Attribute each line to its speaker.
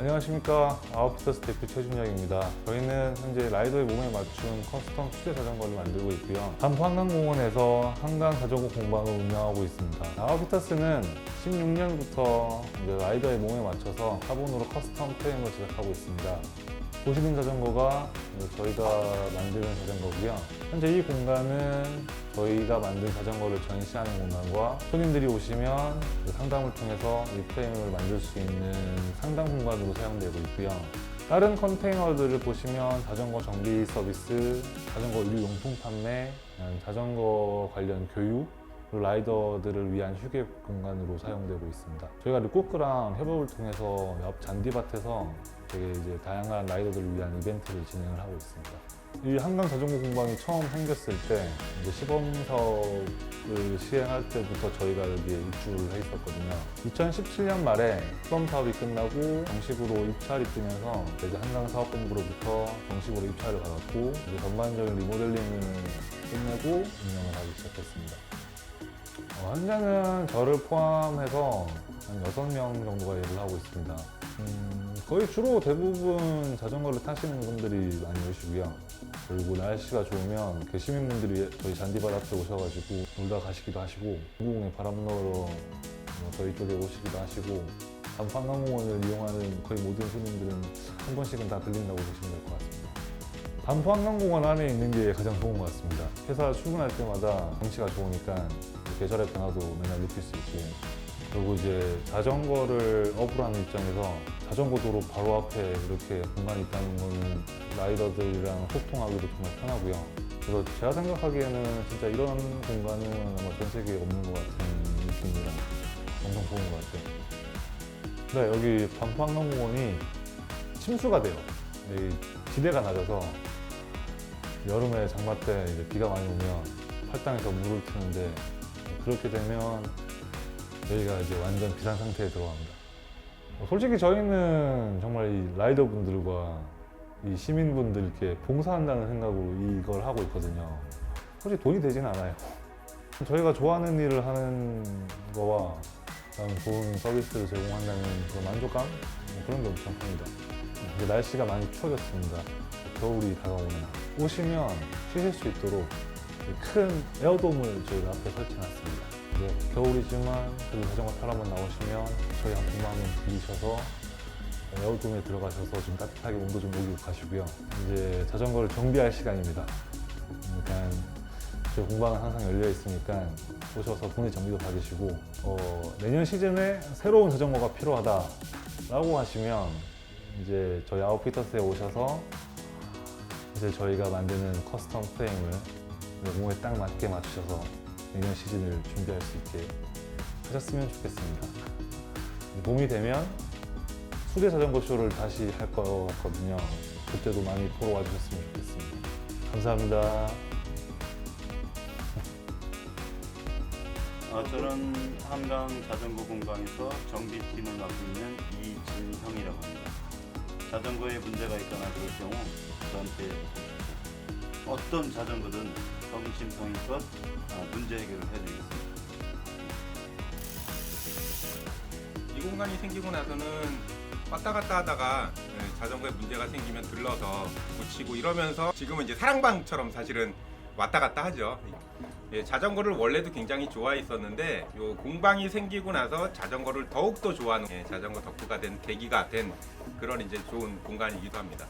Speaker 1: 안녕하십니까 아웃피터스 대표 최준혁입니다. 저희는 현재 라이더의 몸에 맞춘 커스텀 수제 자전거를 만들고 있고요. 반포 한강공원에서 한강 자전거 공방을 운영하고 있습니다. 아웃피터스는 16년부터 라이더의 몸에 맞춰서 카본으로 커스텀 프레임을 제작하고 있습니다. 보시는 자전거가 저희가 만드는 자전거고요. 현재 이 공간은 저희가 만든 자전거를 전시하는 공간과 손님들이 오시면 그 상담을 통해서 이 프레임을 만들 수 있는 상담 공간으로 사용되고 있고요. 다른 컨테이너들을 보시면 자전거 정비 서비스, 자전거 의류 용품 판매, 그다음 자전거 관련 교육, 라이더들을 위한 휴게 공간으로 사용되고 있습니다. 저희가 르코크랑 협업을 통해서 옆 잔디밭에서 되게 이제 다양한 라이더들을 위한 이벤트를 진행을 하고 있습니다. 이 한강 자전거 공방이 처음 생겼을 때 이제 시범 사업을 시행할 때부터 저희가 여기에 입주를 해 있었거든요. 2017년 말에 시범 사업이 끝나고 정식으로 입찰이 뜨면서 이제 한강 사업본부로부터 정식으로 입찰을 받았고 이제 전반적인 리모델링을 끝내고 운영을 하기 시작했습니다. 어, 현장은 저를 포함해서 한 6명 정도가 일을 하고 있습니다. 음, 거의 주로 대부분 자전거를 타시는 분들이 많이 오시고요. 그리고 날씨가 좋으면 그 시민분들이 저희 잔디밭 앞에 오셔가지고 놀다 가시기도 하시고 공공에 바람 넣으러 뭐 저희 쪽에 오시기도 하시고 반포한강공원을 이용하는 거의 모든 손님들은 한 번씩은 다 들린다고 보시면 될 것 같습니다. 반포 한강공원 안에 있는 게 가장 좋은 것 같습니다. 회사 출근할 때마다 경치가 좋으니까 계절의 변화도 맨날 느낄 수 있고 그리고 이제 자전거를 업으로 하는 입장에서 자전거 도로 바로 앞에 이렇게 공간이 있다는 거는 라이더들이랑 소통하기도 정말 편하고요. 그래서 제가 생각하기에는 진짜 이런 공간은 아마 전 세계에 없는 것 같은 느낌이라 엄청 좋은 것 같아요. 네, 여기 한강공원이 침수가 돼요. 이 지대가 낮아서 여름에 장마 때 이제 비가 많이 오면 팔당에서 물을 트는데 그렇게 되면 저희가 이제 완전 비상 상태에 들어갑니다. 어, 솔직히 저희는 정말 이 라이더 분들과 이 시민분들께 봉사한다는 생각으로 이걸 하고 있거든요. 솔직히 돈이 되진 않아요. 저희가 좋아하는 일을 하는 거와 좋은 서비스를 제공한다는 그 만족감 뭐 그런 게 엄청 큽니다. 이제 날씨가 많이 추워졌습니다. 겨울이 다가오는 오시면 쉬실 수 있도록 큰 에어돔을 저희가 앞에 설치해놨습니다. 이제 겨울이지만 그래도 자전거 타러 한번 나오시면 저희 한 공방 한번 들리셔서 에어돔에 들어가셔서 좀 따뜻하게 온도 좀 녹이고 가시고요. 이제 자전거를 정비할 시간입니다. 그러니까 저희 공방은 항상 열려 있으니까 오셔서 본인 정비도 받으시고 어, 내년 시즌에 새로운 자전거가 필요하다라고 하시면 이제 저희 아웃피터스에 오셔서 이제 저희가 만드는 커스텀 프레임을 몸에 딱 맞게 맞추셔서 내년 시즌을 준비할 수 있게 하셨으면 좋겠습니다. 봄이 되면 수제 자전거 쇼를 다시 할 것 같거든요. 그때도 많이 보러 와주셨으면 좋겠습니다. 감사합니다.
Speaker 2: 어, 저는 한강 자전거 공방에서 정비팀을 맡고 있는 이진형이라고 합니다. 자전거에 문제가 있거나 그럴 경우 저한테. 어떤 자전거든 성심성의껏 어, 문제 해결을 해드리겠습니다.
Speaker 3: 이 공간이 생기고 나서는 왔다 갔다 하다가 예, 자전거에 문제가 생기면 들러서 고치고 이러면서 지금은 이제 사랑방처럼 사실은 왔다 갔다 하죠. 예, 자전거를 원래도 굉장히 좋아했었는데 요 공방이 생기고 나서 자전거를 더욱 더 좋아하는 예, 자전거 덕후가 된 계기가 된 그런 이제 좋은 공간이기도 합니다.